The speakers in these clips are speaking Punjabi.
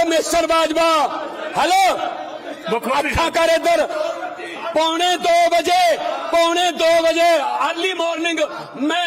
ਓ ਮਿਸਟਰ ਬਾਜਵਾ। ਹੈਲੋ। ਅੱਖਾਂ ਕਰ ਇੱਧਰ। ਪੌਣੇ 2 ਵਜੇ ਪੌਣੇ 2 ਵਜੇ ਅਰਲੀ ਮਾਰਨਿੰਗ ਮੈਂ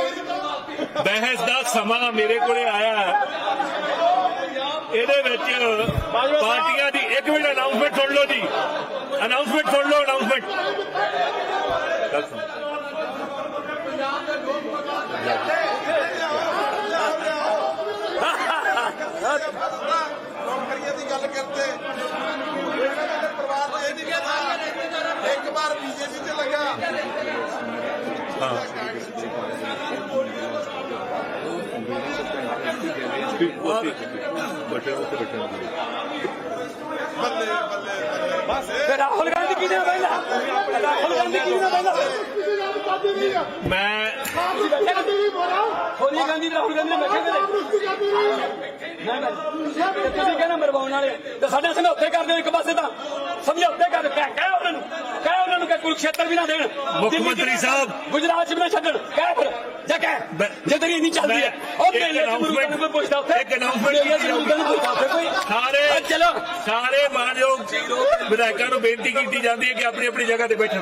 ਬਹਿਸ ਦਾ ਸਮਾਂ ਮੇਰੇ ਕੋਲੇ ਆਇਆ ਇਹਦੇ ਵਿੱਚ ਪਾਰਟੀਆਂ ਦੀ ਇੱਕ ਮਿੰਟ ਅਨਾਉਂਸਮੈਂਟ ਸੁਣ ਲਓ ਜੀ। ਅਨਾਉਂਸਮੈਂਟ ਸੁਣ ਲਓ ਅਨਾਉਂਸਮੈਂਟ ਨੌਕਰੀਆਂ ਦੀ ਗੱਲ ਕਰਦੇ ਪਰਿਵਾਰ ਨੂੰ ਇਹ ਨਹੀਂ ਇੱਕ ਵਾਰ ਬੀਜੇਪੀ ਚ ਲੱਗਾ ਬੱਲੇ ਬੱਲੇ ਬੱਲੇ ਬਸ ਫਿਰ ਰਾਹੁਲ ਗਾਂਧੀ ਕਿਹਨੇ ਬੈਠਾ ਰਾਹੁਲ ਗਾਂਧੀ ਕਿਹਨੇ ਬੈਠਾ ਮੈਂ ਸੋਨੀਆ ਗਾਂਧੀ ਰਾਹੁਲ ਗਾਂਧੀ ਨੇ ਬੈਠੇ ਕਦੇ? ਨਾ ਨਾ। ਤੇ ਤੁਸੀਂ ਕਹਿੰਦੇ ਮਰਵਾਉਣ ਵਾਲੇ ਤੇ ਸਾਡੇ ਸਮਝੌਤੇ ਕਰਦੇ ਹੋ ਇੱਕ ਪਾਸੇ ਤਾਂ। ਸਮਝੌਤੇ ਕਰ ਕਹਿ ਕਹਿ ਉਹਨਾਂ ਨੂੰ ਕਹਿ ਉਹਨਾਂ ਨੂੰ ਕਿ ਕੁਰੂਕਸ਼ੇਤਰ ਵੀ ਨਾ ਦੇਣ। ਮੁੱਖ ਮੰਤਰੀ ਸਾਹਿਬ। ਗੁਜਰਾਤ ਚ ਵੀ ਨਾ ਛੱਡਣ। ਕਹਿ ਫਿਰ ਜਾ ਕਹਿ ਜੇ ਤੇਰੀ ਇੰਨੀ ਚੱਲਦੀ ਹੈ ਉਹ ਮੇਲੇ ਚ ਮੁਰਗਾਂ ਨੂੰ ਕੋਈ ਪੁੱਛਦਾ। ਉੱਥੇ ਇੱਕ ਚ ਕੀਤੀ ਕੋਈ ਸਾਰੇ ਚਲੋ। ਸਾਰੇ ਮਾਨਯੋਗ ਵਿਧਾਇਕਾਂ ਨੂੰ ਬੇਨਤੀ ਕੀਤੀ ਜਾਂਦੀ ਹੈ ਕਿ ਆਪਣੀ ਆਪਣੀ ਜਗ੍ਹਾ ਤੇ ਬੈਠਣ।